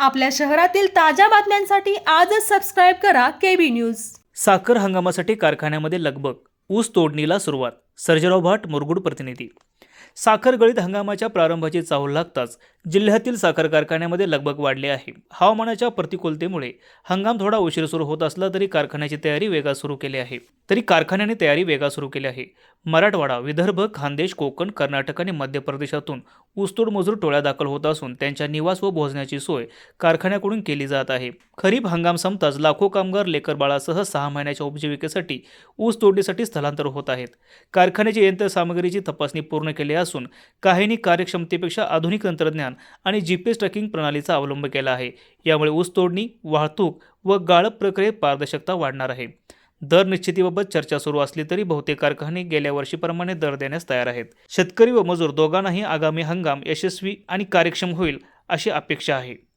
आपल्या शहरातील ताज्या बातम्यांसाठी आजच सबस्क्राईब करा केबी न्यूज साखर हंगामासाठी कारखान्यामध्ये लगबग ऊस तोडणीला सुरुवात सर्जेराव भाट मुरगुड प्रतिनिधी साखर गळीत हंगामाच्या प्रारंभाची चाहूल लागताच जिल्ह्यातील साखर कारखान्यामध्ये लगबग वाढले आहे. हवामानाच्या प्रतिकूलतेमुळे हंगाम थोडा उशीर सुरू होत असला तरी कारखान्याची तयारी वेगा सुरू केली आहे. तरी कारखान्याने तयारी वेगा सुरू केली आहे. मराठवाडा विदर्भ खानदेश कोकण कर्नाटक आणि मध्य प्रदेशातून ऊसतोड मजूर टोळ्या दाखल होत असून त्यांच्या निवास व भोजनाची सोय कारखान्याकडून केली जात आहे. खरीप हंगाम संपताच लाखो कामगार लेकर बाळासह सहा महिन्याच्या उपजीविकेसाठी ऊस तोडणीसाठी स्थलांतर होत आहेत. कारखान्याची यंत्रसामग्रीची तपासणी पूर्ण केले असून काहींनी कार्यक्षमतेपेक्षा आधुनिक तंत्रज्ञान आणि जीपीएस ट्रॅकिंग प्रणालीचा अवलंब केला आहे. यामुळे ऊस तोडणी वाहतूक व गाळप प्रक्रियेत पारदर्शकता वाढणार आहे. दर निश्चितीबाबत चर्चा सुरू असली तरी बहुतेक कारखाने गेल्या वर्षीप्रमाणे दर देण्यास तयार आहेत. शेतकरी व मजूर दोघांनाही आगामी हंगाम यशस्वी आणि कार्यक्षम होईल अशी अपेक्षा आहे.